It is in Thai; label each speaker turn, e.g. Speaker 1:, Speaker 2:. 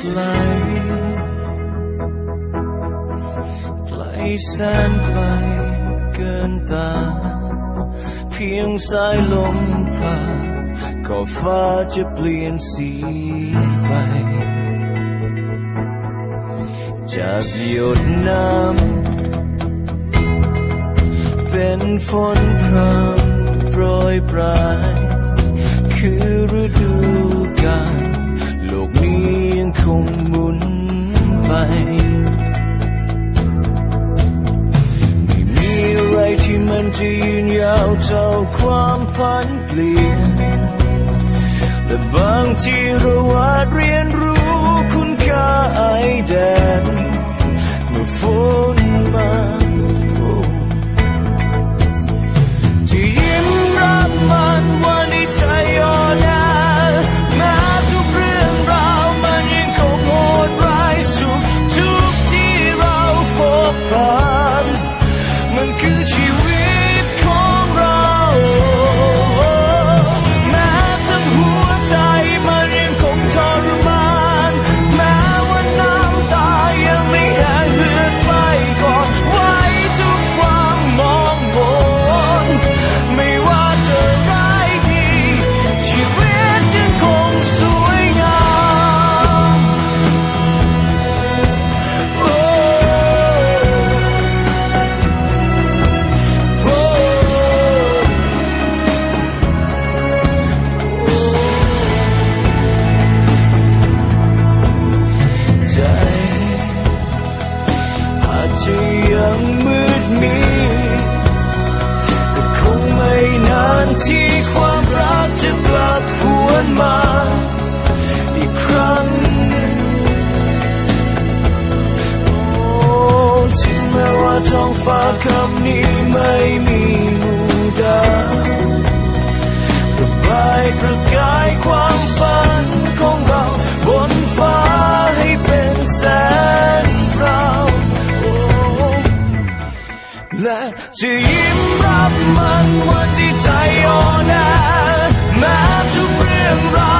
Speaker 1: ไกลไกลแสนไกลเกินตา เพียงสายลมผ่าน ก็ฟ้าจะเปลี่ยนสีไป จากหยดน้ำเป็นฝนพรำโปรยปลาย คือฤดูกาลโลกนี้ยังคงหมุนไป ไม่มีอะไรที่มันจะยืนยาวเท่าความพันเปลี่ยน แต่บางทีเราอาจเรียนรู้คุณค่าไอแดดเมื่อฝน ที่ความรักจะกลับหวนมาอีกครั้งหนึ่งโอ้ถึงแม้ว่าท้องฟ้าคำนี้ไม่มีมูดาวประบายประ จะยิ้มรับมันว่าที่ใจอ่อนแอแม้ทุกเรื่องราว